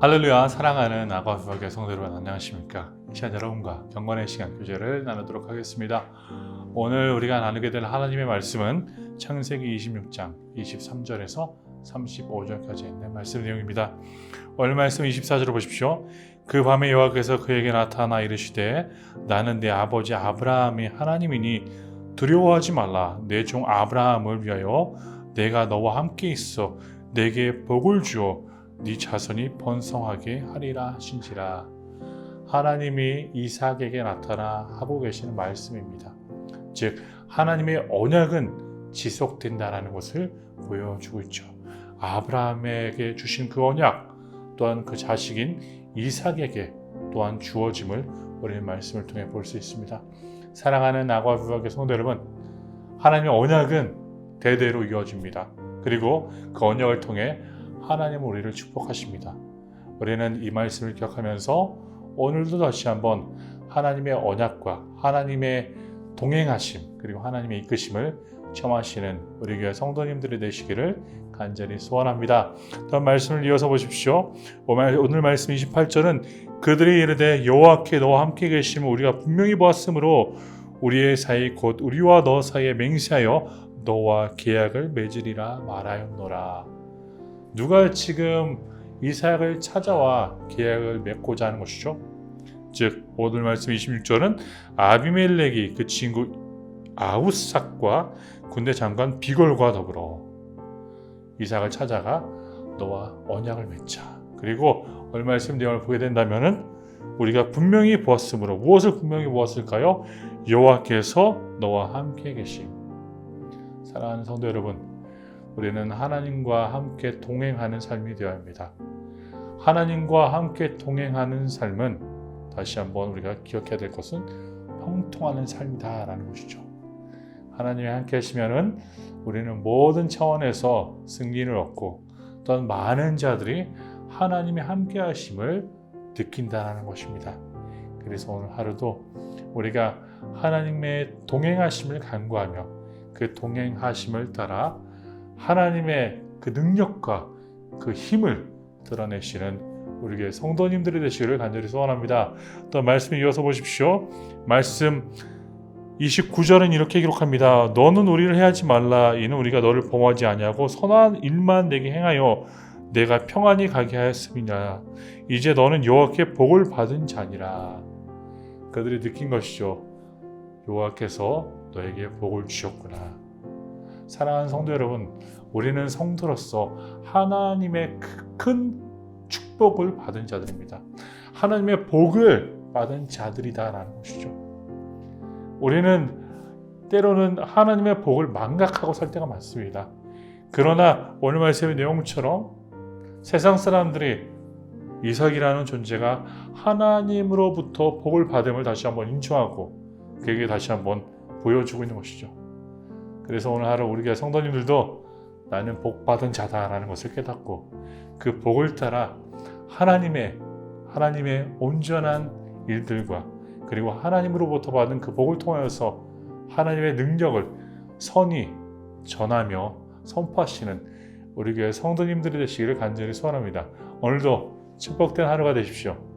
할렐루야 사랑하는 아과수학의 성도 여러분 안녕하십니까? 이 시간 여러분과 경건의 시간 교제를 나누도록 하겠습니다. 오늘 우리가 나누게 될 하나님의 말씀은 창세기 26장 23절에서 35절까지 있는 말씀 내용입니다. 오늘 말씀 24절을 보십시오. 그 밤에 여호와께서 그에게 나타나 이르시되 나는 내 아버지 아브라함이 하나님이니 두려워하지 말라. 내 종 아브라함을 위하여 내가 너와 함께 있어 내게 복을 주어 네 자손이 번성하게 하리라 하신지라 하나님이 이삭에게 나타나 하고 계시는 말씀입니다. 즉 하나님의 언약은 지속된다라는 것을 보여주고 있죠. 아브라함에게 주신 그 언약 또한 그 자식인 이삭에게 또한 주어짐을 우리는 말씀을 통해 볼 수 있습니다. 사랑하는 아과부학의 성도 여러분, 하나님의 언약은 대대로 이어집니다. 그리고 그 언약을 통해 하나님은 우리를 축복하십니다. 우리는 이 말씀을 기억하면서 오늘도 다시 한번 하나님의 언약과 하나님의 동행하심 그리고 하나님의 이끄심을 체험하시는 우리 교회 성도님들이 되시기를 간절히 소원합니다. 다음 말씀을 이어서 보십시오. 오늘 말씀 28절은 그들이 이르되 여호와께 너와 함께 계심을 우리가 분명히 보았으므로 우리의 사이 곧 우리와 너 사이에 맹세하여 너와 계약을 맺으리라 말하였노라. 누가 지금 이삭을 찾아와 계약을 맺고자 하는 것이죠? 즉 오늘 말씀 26절은 아비멜렉이 그 친구 아우삭과 군대 장관 비골과 더불어 이삭을 찾아가 너와 언약을 맺자. 그리고 오늘 말씀 내용을 보게 된다면은 우리가 분명히 보았으므로 무엇을 분명히 보았을까요? 여호와께서 너와 함께 계심. 사랑하는 성도 여러분, 우리는 하나님과 함께 동행하는 삶이 되어야 합니다. 하나님과 함께 동행하는 삶은 다시 한번 우리가 기억해야 될 것은 형통하는 삶이다라는 것이죠. 하나님이 함께 하시면은 우리는 모든 차원에서 승리를 얻고 또한 많은 자들이 하나님이 함께 하심을 느낀다는 것입니다. 그래서 오늘 하루도 우리가 하나님의 동행하심을 간구하며 그 동행하심을 따라 하나님의 그 능력과 그 힘을 드러내시는 우리 교회 성도님들이 되시기를 간절히 소원합니다. 또 말씀 이어서 보십시오. 말씀 29절은 이렇게 기록합니다. 너는 우리를 해하지 말라. 이는 우리가 너를 범하지 아니하고 선한 일만 내게 행하여 내가 평안히 가게 하였음이냐. 이제 너는 여호와께 복을 받은 자니라. 그들이 느낀 것이죠. 여호와께서 너에게 복을 주셨구나. 사랑하는 성도 여러분, 우리는 성도로서 하나님의 큰 축복을 받은 자들입니다. 하나님의 복을 받은 자들이다라는 것이죠. 우리는 때로는 하나님의 복을 망각하고 살 때가 많습니다. 그러나 오늘 말씀의 내용처럼 세상 사람들이 이삭이라는 존재가 하나님으로부터 복을 받음을 다시 한번 인정하고 그에게 다시 한번 보여주고 있는 것이죠. 그래서 오늘 하루 우리 가 성도님들도 나는 복 받은 자다라는 것을 깨닫고 그 복을 따라 하나님의 하나님의 온전한 일들과 그리고 하나님으로부터 받은 그 복을 통하여서 하나님의 능력을 선히 전하며 선포하시는 우리 교회 성도님들이 되시기를 간절히 소원합니다. 오늘도 축복된 하루가 되십시오.